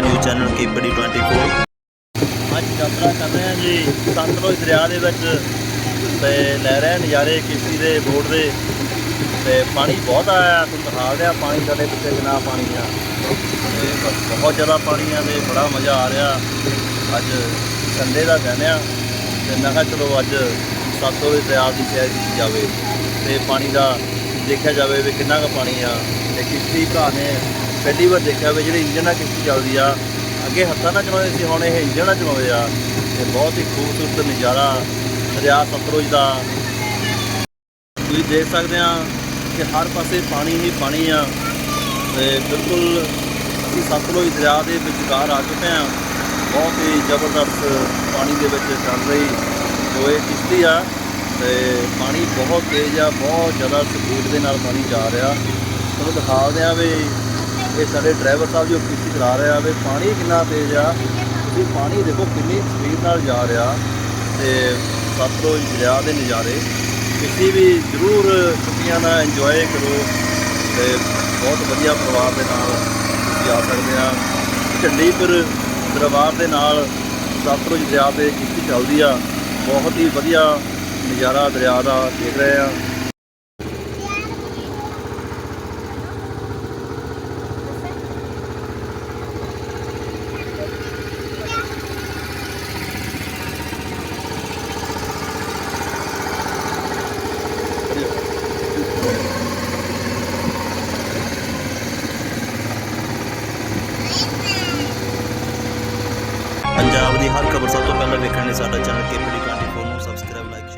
ਰਹੇ ਹਾਂ channel KPD 24 ਅੱਜ ਯਾਤਰਾ ਕਰ ਰਹੇ ਹਾਂ ਜੀ ਸਤਲੁਜ ਦਰਿਆ ਦੇ ਵਿੱਚ ਤੇ ਲੈ ਰਹੇ ਨਜ਼ਾਰੇ ਕਿਸ਼ਤੀ ਦੇ ਬੋਟ ਦੇ। ਤੇ ਪਾਣੀ ਬਹੁਤ ਆਇਆ, ਤੁਹਾਨੂੰ ਦਿਖਾ ਰਿਹਾ ਪਾਣੀ ਸਾਡੇ ਪਿੱਛੇ ਕਿੰਨਾ ਪਾਣੀ ਆ। ਤੇ ਬਹੁਤ ਜ਼ਿਆਦਾ ਪਾਣੀ ਆ ਤੇ ਬੜਾ ਮਜ਼ਾ ਆ ਰਿਹਾ। ਅੱਜ ਸੰਡੇ ਦਾ ਦਿਨ ਆ ਤੇ ਮੈਂ ਕਿਹਾ ਚਲੋ ਅੱਜ ਸਤਲੁਜ ਦਰਿਆ ਦੀ ਸੈਰ ਕੀਤੀ ਜਾਵੇ। ਤੇ ਪਾਣੀ ਦਾ ਦੇਖਿਆ ਜਾਵੇ ਵੀ ਕਿੰਨਾ ਕੁ ਪਾਣੀ ਆ। ਤੇ ਕਿਸ਼ਤੀ ਭਰਾ ਨੇ ਪਹਿਲੀ ਵਾਰ ਦੇਖਿਆ ਵੀ ਜਿਹੜੀ ਇੰਜਨ ਨਾਲ ਕਿਸ਼ਤੀ ਚੱਲਦੀ ਆ, ਅੱਗੇ ਹੱਥਾਂ ਨਾਲ ਚਲਾਉਂਦੇ ਸੀ, ਹੁਣ ਇਹ ਇੰਜਣ ਨਾਲ ਚਲਾਉਂਦੇ ਆ। ਤੇ ਬਹੁਤ ਹੀ ਖੂਬਸੂਰਤ ਨਜ਼ਾਰਾ ਦਰਿਆ ਸਤਲੁਜ ਦਾ। ਤੁਸੀਂ ਦੇਖ ਸਕਦੇ ਆ ਕਿ ਹਰ ਪਾਸੇ ਪਾਣੀ ਹੀ ਪਾਣੀ ਆ ਤੇ ਬਿਲਕੁਲ ਅਸੀਂ ਸਤਲੁਜ ਦਰਿਆ ਦੇ ਵਿਚਕਾਰ ਆ ਚੁੱਕੇ ਆ। ਬਹੁਤ ਹੀ ਜ਼ਬਰਦਸਤ ਪਾਣੀ ਦੇ ਵਿੱਚ ਚੱਲ ਰਹੀ ਜੋ ਇਹ ਕਿਸ਼ਤੀ ਆ ਤੇ ਪਾਣੀ ਬਹੁਤ ਤੇਜ਼ ਆ, ਬਹੁਤ ਜ਼ਿਆਦਾ ਸਪੀਡ ਦੇ ਨਾਲ ਪਾਣੀ ਜਾ ਰਿਹਾ। ਤੁਹਾਨੂੰ ਦਿਖਾ ਦਿਆਂ ਵੀ ਇਹ ਸਾਡੇ ਡਰਾਈਵਰ ਸਾਹਿਬ ਜੋ ਕਿਸ਼ਤੀ ਚਲਾ ਰਿਹਾ ਆ ਵੀ ਪਾਣੀ ਕਿੰਨਾ ਤੇਜ਼ ਆ। ਤੁਸੀਂ ਪਾਣੀ ਦੇਖੋ ਕਿੰਨੀ ਸਪੀਡ ਨਾਲ ਜਾ ਰਿਹਾ ਤੇ ਸਤਲੁਜ ਦਰਿਆ ਦੇ ਨਜ਼ਾਰੇ। ਤੁਸੀਂ ਵੀ ਜ਼ਰੂਰ ਛੁੱਟੀਆਂ ਦਾ ਇੰਜੋਏ ਕਰੋ ਤੇ ਬਹੁਤ ਵਧੀਆ ਪਰਿਵਾਰ ਦੇ ਨਾਲ ਤੁਸੀਂ ਆ ਸਕਦੇ ਆ। ਝੰਡੀਪੁਰ ਦਰਬਾਰ ਦੇ ਨਾਲ ਸਤਲੁਜ ਦਰਿਆ ਤੇ ਕਿਸ਼ਤੀ ਚੱਲਦੀ ਆ। ਬਹੁਤ ਹੀ ਵਧੀਆ ਨਜ਼ਾਰਾ ਦਰਿਆ ਦਾ ਦੇਖ ਰਹੇ ਆ ਪੰਜਾਬ ਦੀ ਹਰ ਖਬਰ ਸਭ ਤੋਂ ਪਹਿਲਾਂ ਵੇਖਣ ਲਈ ਸਾਡਾ ਚੈਨਲ ਕੇਪੀਡੀ 24 ਨੂੰ ਸਬਸਕ੍ਰਾਈਬ ਲਾਈਕ